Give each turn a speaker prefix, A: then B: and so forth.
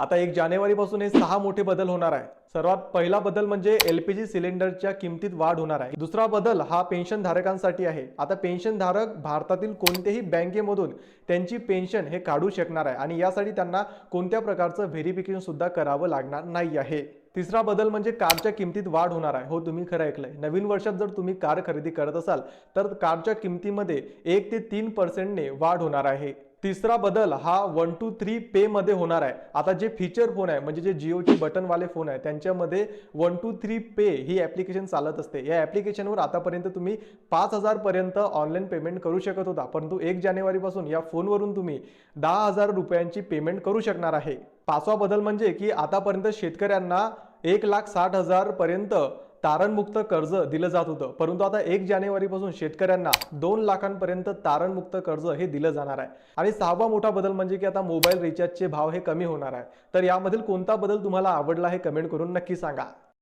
A: आता एक जानेवारीपासून हे सहा मोठे बदल होणार आहे. सर्वात पहिला बदल म्हणजे एलपीजी सिलेंडरच्या किमतीत वाढ होणार आहे. दुसरा बदल हा पेन्शन धारकांसाठी आहे. आता पेन्शन धारक भारतातील कोणत्याही बँकेमधून त्यांची पेन्शन हे काढू शकणार आहे आणि यासाठी त्यांना कोणत्या प्रकारचं व्हेरिफिकेशन सुद्धा करावं लागणार नाही आहे. तिसरा बदल म्हणजे कारच्या किमतीत वाढ होणार आहे. हो तुम्ही खरं ऐकलंय. नवीन वर्षात जर तुम्ही कार खरेदी करत असाल तर कारच्या किमतीमध्ये एक ते तीन पर्सेंटने वाढ होणार आहे. तिसरा बदल हा वन टू थ्री पे मध्ये होणार आहे. आता जे फीचर फोन आहे म्हणजे जे जिओचे बटनवाले फोन आहे त्यांच्यामध्ये वन टू थ्री पे ही ऍप्लिकेशन चालत असते. या ऍप्लिकेशनवर आतापर्यंत तुम्ही पाच हजारपर्यंत ऑनलाईन पेमेंट करू शकत होता. परंतु एक जानेवारीपासून या फोनवरून तुम्ही दहा हजार रुपयांची पेमेंट करू शकणार आहे. पाचवा बदल म्हणजे की आतापर्यंत शेतकऱ्यांना एक लाख साठ हजारपर्यंत तारणमुक्त कर्ज दिलं जात होतं. परंतु आता एक जानेवारीपासून शेतकऱ्यांना दोन लाखांपर्यंत तारणमुक्त कर्ज हे दिलं जाणार आहे. आणि सहावा मोठा बदल म्हणजे की आता मोबाईल रिचार्जचे भाव हे कमी होणार आहे. तर यामधील कोणता बदल तुम्हाला आवडला हे कमेंट करून नक्की सांगा.